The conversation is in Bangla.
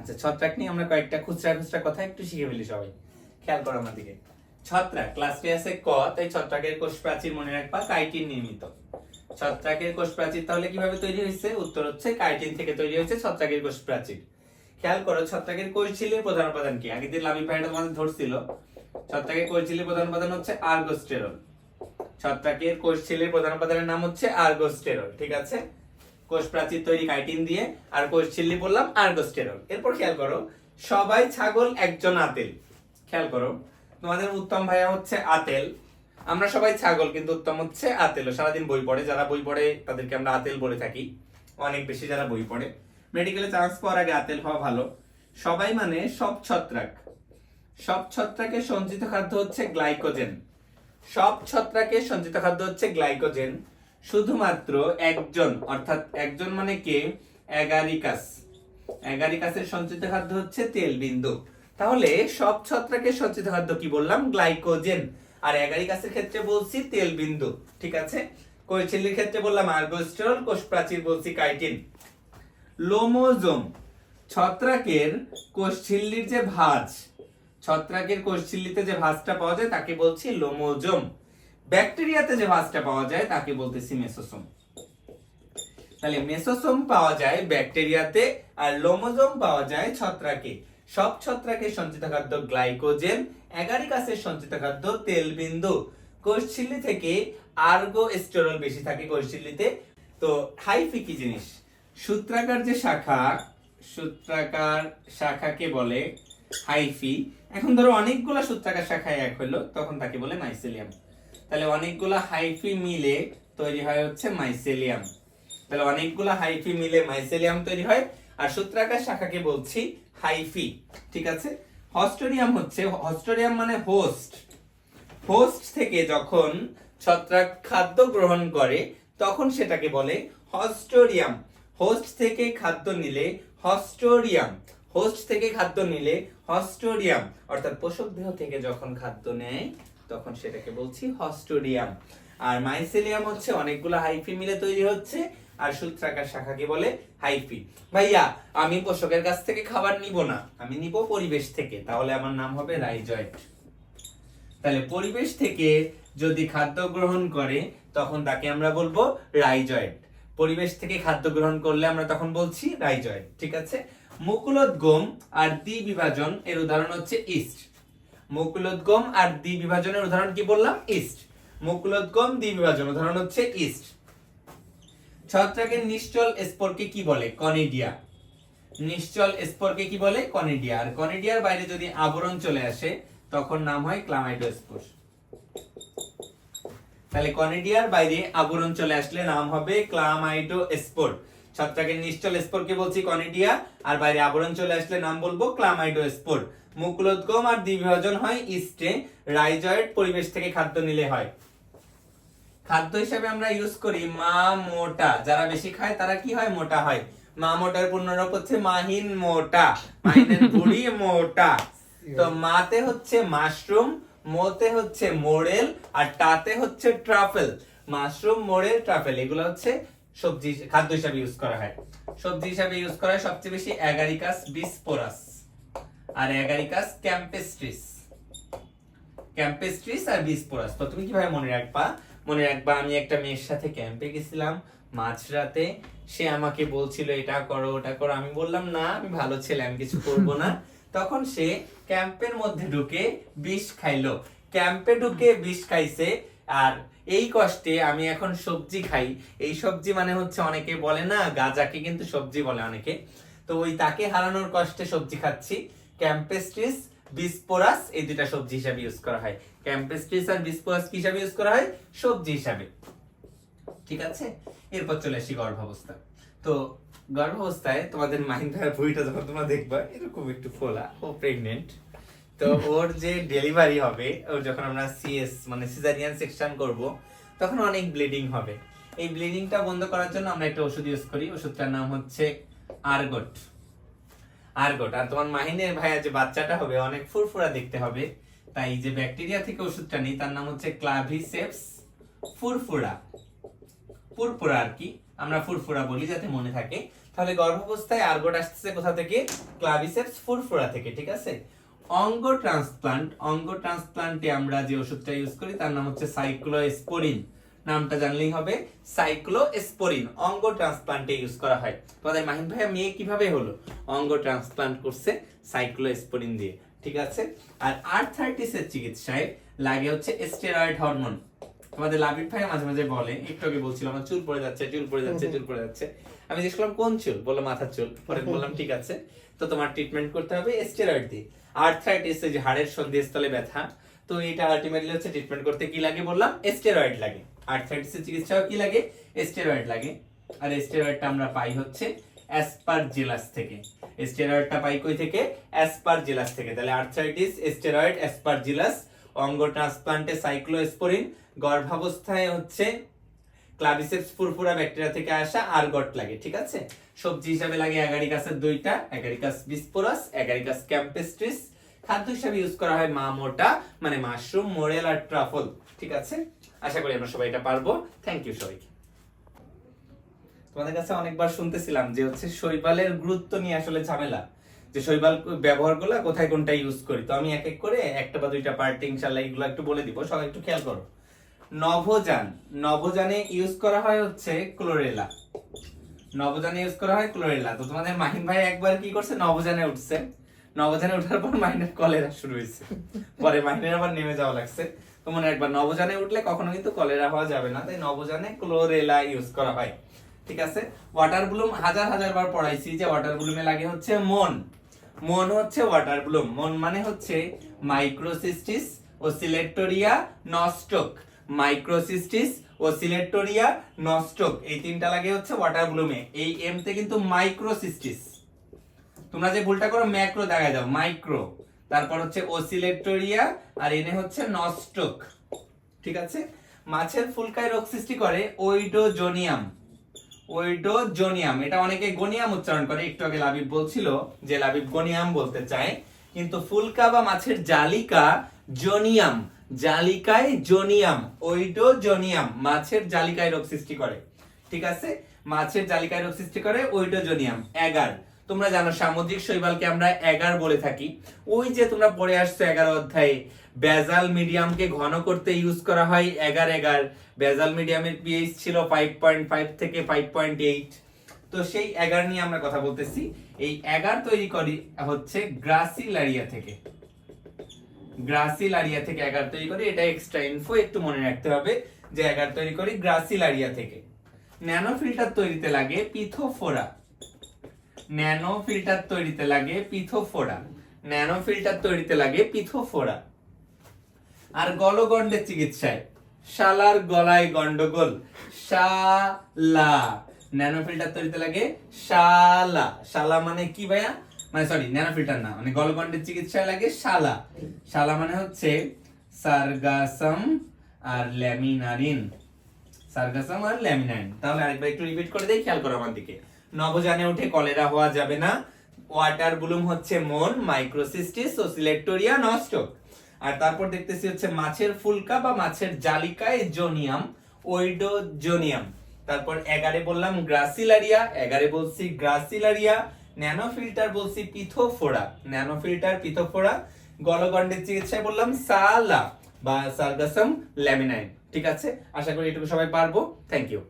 আচ্ছা ছত্রাক নিয়ে আমরা কয়েকটা খুচরা খুচরা কথা একটু শিখে ফেলি সবাই। খেয়াল করো আমার দিকে। ছত্রাক আছে ক, তাই ছত্রাকের কোষ প্রাচীর মনে রাখবা কাইটিন নির্মিত। ছত্রাকের কোষ প্রাচীর তাহলে কীভাবে তৈরি হয়েছে? উত্তর হচ্ছে কাইটিন থেকে তৈরি হয়েছে ছত্রাকের কোষ প্রাচীর খেয়াল করো, ছত্রাকের কোষ প্রধান উপাদান কি? আগে দিন লামি ভাইটা তোমাদের ধরছিল। ছত্রাকের কোষ প্রধান উপাদান হচ্ছে আর্গোস্টেরল। ছত্রাকের কোষ প্রধান উপাদানের নাম হচ্ছে আর্গোস্টেরল, ঠিক আছে? কোষ প্রাচীর তৈরি কাইটিন দিয়ে, আর কোষ ঝিল্লি বললাম আর্গোস্টেরল। এরপর খেয়াল করো, সবাই ছাগল একজন আতেল খেয়াল করো, তোমাদের উত্তম ভাইয়া হচ্ছে আতেল আমরা সবাই ছাগল, কিন্তু উত্তম হচ্ছে আতেল সারাদিন বই পড়ে, যারা বই পড়ে, তাদেরকে আমরা আতেল বলে থাকি। অনেক বেশি যারা বই পড়ে। মেডিকেলে চান্স পাওয়ার আগে আতেল হওয়া ভালো। সবাই মানে সব ছত্রাক। সব ছত্রাকে সঞ্চিত খাদ্য হচ্ছে গ্লাইকোজেন সব ছত্রাকের সঞ্চিত খাদ্য হচ্ছে গ্লাইকোজেন শুধুমাত্র একজন, অর্থাৎ একজন মানে কে? অ্যাগারিকাস অ্যাগারিকাসের সঞ্চিত খাদ্য হচ্ছে তেল, বিন্দু। তাহলে সব ছত্রাকের সঞ্চিত খাদ্য কি বললাম? গ্লাইকোজেন। আর অ্যাগারিকাসের ক্ষেত্রে বলছি তেল, বিন্দু। ঠিক আছে? কৈচিল্লির ক্ষেত্রে বললাম আর্গোস্টেরল কোষ প্রাচীর বলছি কাইটিন। লোমোজোম, ছত্রাকের কোষঝিল্লির যে ভাঁজ, ছত্রাকের কোষঝিল্লিতে যে ভাঁজটা পাওয়া যায় তাকে বলছি লোমোজোম। ব্যাকটেরিয়াতে যে ভাঁজটা পাওয়া যায়, তাকে বলতেছি মেসোসোম। তাহলে মেসোসোম পাওয়া যায় ব্যাকটেরিয়াতে আর লোমোজোম পাওয়া যায় ছত্রাকে। সব ছত্রাকের সঞ্চিত খাদ্য গ্লাইকোজেন, এগারিকাসের সঞ্চিত খাদ্য তেলবিন্দু। কোষঝিল্লি থেকে আর্গো এস্টেরল বেশি থাকে কোষঝিল্লিতে। তো হাইফি কি জিনিস? সূত্রাকার যে শাখা, সূত্রাকার শাখাকে বলে হাইফি। এখন ধরো অনেকগুলা সূত্রাকার শাখায় এক হলো, তখন তাকে বলে মাইসেলিয়াম তাহলে অনেকগুলা হাইফি মিলে তৈরি হয় হচ্ছে মাইসেলিয়াম তাহলে অনেকগুলা হাইফি মিলে মাইসেলিয়াম তৈরি হয়, আর সূত্রাকার শাখাকে বলছি হাইফি ঠিক আছে? হস্টোরিয়াম হচ্ছে হস্টোরিয়াম মানে হোস্ট হোস্ট থেকে যখন ছত্রাক খাদ্য গ্রহণ করে, তখন সেটাকে বলে হস্টোরিয়াম হোস্ট থেকে খাদ্য নিলে হস্টোরিয়াম হোস্ট থেকে খাদ্য নিলে হস্টোরিয়াম অর্থাৎ পোষক দেহ থেকে যখন খাদ্য নেয় তখন সেটাকে বলছি হস্টোরিয়াম আর মাইসেলিয়াম হচ্ছে অনেকগুলো হাইফি মিলে তৈরি হচ্ছে, আর সূত্রাকার শাখাকে বলে হাইফি ভাইয়া, আমি পোষকের কাছ থেকে খাবার নিব না, আমি নিব পরিবেশ থেকে। তাহলে আমার নাম হবে রাইজয়েট তাহলে পরিবেশ থেকে যদি খাদ্য গ্রহণ করে, তখন তাকে আমরা বলব রাইজয়েট পরিবেশ থেকে খাদ্য গ্রহণ করলে আমরা তখন বলছি রাইজয়েট ঠিক আছে? মুকুলোদ্গম আর দ্বিবিভাজন এর উদাহরণ হচ্ছে ইস্ট। মুকুলোদ্গম আর দ্বি বিভাজনের উদাহরণ কি বললাম? ইস্ট। মুকুলোদ্গম, দ্বি বিভাজন, উদাহরণ হচ্ছে ইস্ট। ছত্রাকের নিশ্চল স্পোরকে কি বলে? কনিডিয়া। নিশ্চল স্পোরকে কি বলে? কনিডিয়া। আর কনিডিয়ার বাইরে যদি আবরণ চলে আসে, তখন নাম হয় ক্লামাইডোস্পোর তাহলে কনিডিয়ার বাইরে আবরণ চলে আসলে নাম হবে ক্লামাইডো ক্লামাইডোস্পোর ছত্রাকের নিশ্চল স্পোরকে বলছি কনিডিয়া, আর বাইরে আবরণ চলে আসলে নাম বলব ক্লামাইডো ক্লামাইডোস্পোর মুকুলোদ্গম আর দ্বিবিভাজন হয় ইস্টে রাইজয়েড পরিবেশ থেকে খাদ্য নিলে হয়। খাদ্য হিসাবে আমরা ইউজ করি মা মোটা। যারা বেশি খায় তারা কি হয়? মোটা হয়। মা মোটার পূর্ণরূপ হচ্ছে মাহিন মোটা। মাহিনের বুড়ি মোটা। তো মাতে হচ্ছে মাশরুম মোতে হচ্ছে মোড়েল আর টাতে হচ্ছে ট্রাফেল। মাশরুম মোড়েল ট্রাফেল এগুলো হচ্ছে সবজি খাদ্য হিসাবে ইউজ করা হয়। সবজি হিসাবে ইউজ করা হয় সবচেয়ে বেশি অ্যাগারিকাস বিসপোরাস। আর অ্যাগারিকাস ক্যাম্পেস্ট্রিস। ক্যাম্পেস্ট্রিস আর বিসপোরাস তো তুমি কীভাবে মনে রাখবা? মনে রাখবা আমি একটা মেয়ের সাথে ক্যাম্পে গেছিলাম মাঝরাতে। সে আমাকে বলছিল এটা করো ওটা করো। আমি বললাম না আমি ভালো ছেলে আমি কিছু করব না। তখন সে ক্যাম্পের মধ্যে ঢুকে বিষ খাইলো। ক্যাম্পে ঢুকে বিষ খাইছে আর এই কষ্টে আমি এখন সবজি খাই। এই সবজি মানে হচ্ছে অনেকে বলে না গাজাকে কিন্তু সবজি বলে অনেকে। তো ওই তাকে হারানোর কষ্টে সবজি খাচ্ছি। ক্যাম্পেস্ট্রিস, বিসপোরাস, এই দুইটা সবজি হিসাবে ইউজ করা হয়। ক্যাম্পেস্ট্রিস আর বিসপোরাস কি হিসাবে ইউজ করা হয়? সবজি হিসাবে। ঠিক আছে? এরপর চলে আসি গর্ভাবস্থা। তো গর্ভাবস্থায় তোমাদের মাহিন্দার বইটা যখন তোমরা দেখবা, এরকম একটু ফোলা ও প্রেগনেন্ট তো ওর যে ডেলিভারি হবে ওর যখন আমরা সিএস মানে সিজারিয়ান সেকশন করব, তখন অনেক ব্লিডিং হবে। এই ব্লিডিংটা বন্ধ করার জন্য আমরা একটা ওষুধ ইউজ করি। ওষুধটার নাম হচ্ছে আরগট আরগট আর তোমার মাহিনের ভাইয়া যে বাচ্চাটা হবে, অনেক ফুরফুরা দেখতে হবে। তাই যে ব্যাকটেরিয়া থেকে ওষুধটা নিই, তার নাম হচ্ছে ক্লাভিসেপস ফুরফুরা। ফুরফুরা আর কি, আমরা ফুরফুরা বলি যাতে মনে থাকে। তাহলে গর্ভাবস্থায় আর্গট আসতেছে কোথা থেকে? ক্লাভিসেপস ফুরফুরা থেকে, ঠিক আছে? অঙ্গ ট্রান্সপ্লান্ট অঙ্গ ট্রান্সপ্লান্টে আমরা যে ওষুধটা ইউজ করি, তার নাম হচ্ছে সাইক্লোস্পোরিন নামটা জানলেই হবে। সাইক্লোস্পোরিন অঙ্গ ট্রান্সপ্লান্টে ইউজ করা হয়। তোমাদের মাহিন ভাইয়া, মেয়ে কীভাবে হলো? অঙ্গ ট্রান্সপ্লান্ট করছে সাইক্লোস্পোরিন দিয়ে, ঠিক আছে? আর আর্থাইটিস এর চিকিৎসায় লাগে হচ্ছে স্টেরয়েড হরমোন তোমাদের লাবিব ভাই মাঝে মাঝে বলে, একটু আগে বলছিলাম আমার চুল পড়ে যাচ্ছে, চুল পড়ে যাচ্ছে, চুল পড়ে যাচ্ছে। আমি জিজ্ঞেস করলাম, কোন চুল? বলল মাথার চুল। পরে বললাম, ঠিক আছে। তো তোমার ট্রিটমেন্ট করতে হবে স্টেরয়েড দিয়ে। আর্থ্রাইটিস যে হাড়ের সন্ধিস্থলে ব্যথা তো এটা আলটিমেটলি হচ্ছে ট্রিটমেন্ট করতে কি লাগে বললাম? স্টেরয়েড লাগে। আর্থ্রাইটিস এর চিকিৎসাও কি লাগে? স্টেরয়েড লাগে। আর স্টেরয়েডটা আমরা পাই হচ্ছে অ্যাসপারজিলাস থেকে। স্টেরয়েডটা পাই কই থেকে? অ্যাসপারজিলাস থেকে। তাহলে আর্থ্রাইটিস স্টেরয়েড অ্যাসপারজিলাস অঙ্গ ট্রান্সপ্লান্টে সাইক্লোস্পোরিন গর্ভাবস্থায় হচ্ছে ক্লাভিসেপস ফুরফুরা ব্যাকটেরিয়া থেকে আসা আরগট লাগে, ঠিক আছে? সবজি হিসাবে লাগে অ্যাগারিকাসের দুইটা অ্যাগারিকাস বিসপোরাস অ্যাগারিকাস ক্যাম্পেস্ট্রিস খাদ্য হিসাবে ইউজ করা হয় মা মোটা মানে মাশরুম, মোরেল আর ট্রাফল ঠিক আছে? আশা করি আমরা সবাই এটা পারব। থ্যাংক ইউ সবাইকে। তোমাদের কাছে অনেকবার শুনতেছিলাম যে হচ্ছে শৈবালের গুরুত্ব নিয়ে আসলে ঝামেলা, যে শৈবাল ব্যবহার করলে কোথায় কোনটা ইউজ করি। তো আমি এক এক করে একটা বা দুইটা পার্টি ইনশাল্লাহ এগুলো একটু বলে দিব। সবাই একটু খেয়াল করো। নভোযান নভোযানে ইউজ করা হয় হচ্ছে ক্লোরেলা নবজানে ইউজ করা হয় ক্লোরেলা তো তোমাদের মাহিন ভাই একবার কি করছে? নবজানে উঠছে। নভোযানে ওঠার পর মাহিনের কলেরা শুরু হয়েছে। পরে মাহিনের আবার নেমে যাওয়া লাগছে। তো মনে একবার নভোযানে উঠলে কখনো কিন্তু কলেরা হওয়া যাবে না। তাই নভোযানে ক্লোরেলা ইউজ করা হয়। ঠিক আছে? ওয়াটার ব্লুম হাজার হাজার বার পড়াইছি যে ওয়াটার ব্লুমে লাগে হচ্ছে মন। মন হচ্ছে ওয়াটার ব্লুম। মন মানে হচ্ছে মাইক্রোসিস্টিস ওসিলেটরিয়া নস্টক মাইক্রোসিস্টিস ওসিলেটরিয়া নস্টক এই তিনটা লাগে হচ্ছে ওয়াটার ব্লুমে এই এম তে কিন্তু মাইক্রোসিস্টিস তোমরা যে ভুলটা করো ম্যাক্রো দেখা যাও মাইক্রো তারপর হচ্ছে ওসিলেটরিয়া আর এনে হচ্ছে নস্টক ঠিক আছে? মাছের ফুলকায় রোগ সৃষ্টি করে ওইডোজোনিয়াম। ওইডোজোনিয়াম, এটা অনেকে গোনিয়াম উচ্চারণ করে, একটু আগে লাবিব বলছিল যে লাবিব গনিয়াম বলতে চায়। কিন্তু ফুলকা বা মাছের জালিকা জোনিয়াম, জালিকায় জোনিয়াম, ওইডোজোনিয়াম, মাছের জালিকায় রোগ সৃষ্টি করে। ঠিক আছে? মাছের জালিকায় রোগ সৃষ্টি করে ওইডোজোনিয়াম, এগার। তোমরা জানো, সামুদ্রিক শৈবালকে আমরা এগার বলে থাকি। ওই যে তোমরা পড়ে আসছো এগারো অধ্যায়ে, বেজাল মিডিয়ামকে ঘন করতে ইউজ করা হয় এগার এগার। বেজাল মিডিয়ামের পিএইচ ছিল ফাইভ পয়েন্ট ফাইভ থেকে ফাইভ পয়েন্ট এইট তো সেই এগার নিয়ে আমরা কথা বলতেছি। এই এগার তৈরি করি হচ্ছে গ্রাসিলারিয়া থেকে। গ্রাসিলারিয়া থেকে এগার তৈরি করি। এটা এক্সট্রা ইনফো একটু মনে রাখতে হবে যে এগার তৈরি করি গ্রাসিলারিয়া থেকে। ন্যানো ফিল্টার তৈরিতে লাগে পিথোফোরা। ন্যানো ফিল্টার তৈরিতে লাগে পিথোফোরা। ন্যানো ফিল্টার তৈরিতে লাগে পিথোফোরা। আর গলগণ্ডের চিকিৎসায়। শালার গলায় গন্ডগোল শালা। ন্যানো ফিল্টার তৈরিতে লাগে শালা। শালা মানে কি ভাইয়া? মানে সরি ন্যানো ফিল্টার না মানে গলগণ্ডের চিকিৎসায় লাগে শালা। শালা মানে হচ্ছে সারগাসাম আর ল্যামিনারিন। সার্গাসাম আর ল্যামিনারিন। তাহলে আরেকবার একটু রিপিট করে দেই, খেয়াল করো আমার দিকে। নবজানে উঠে কলেরা হওয়া যাবে না। ওয়াটার ব্লুম হচ্ছে মন মাইক্রোসিস্টিস ওসিলেটরিয়া নষ্ট। আর তারপর দেখতেছি হচ্ছে মাছের ফুলকা বা মাছের জালিকায় জোনিয়াম, ওইডোজোনিয়াম। তারপর এগারে বললাম গ্রাসিলারিয়া, এগারে বলছি গ্রাসিলারিয়া ন্যানো ফিল্টার বলছি পিথোফোরা। ন্যানো ফিল্টার পিথোফোরা গলগণ্ডের চিকিৎসায় বললাম সালা বা সার্গাসাম ল্যামিনাইন ঠিক আছে? আশা করি এটুকু সবাই পারব। Thank you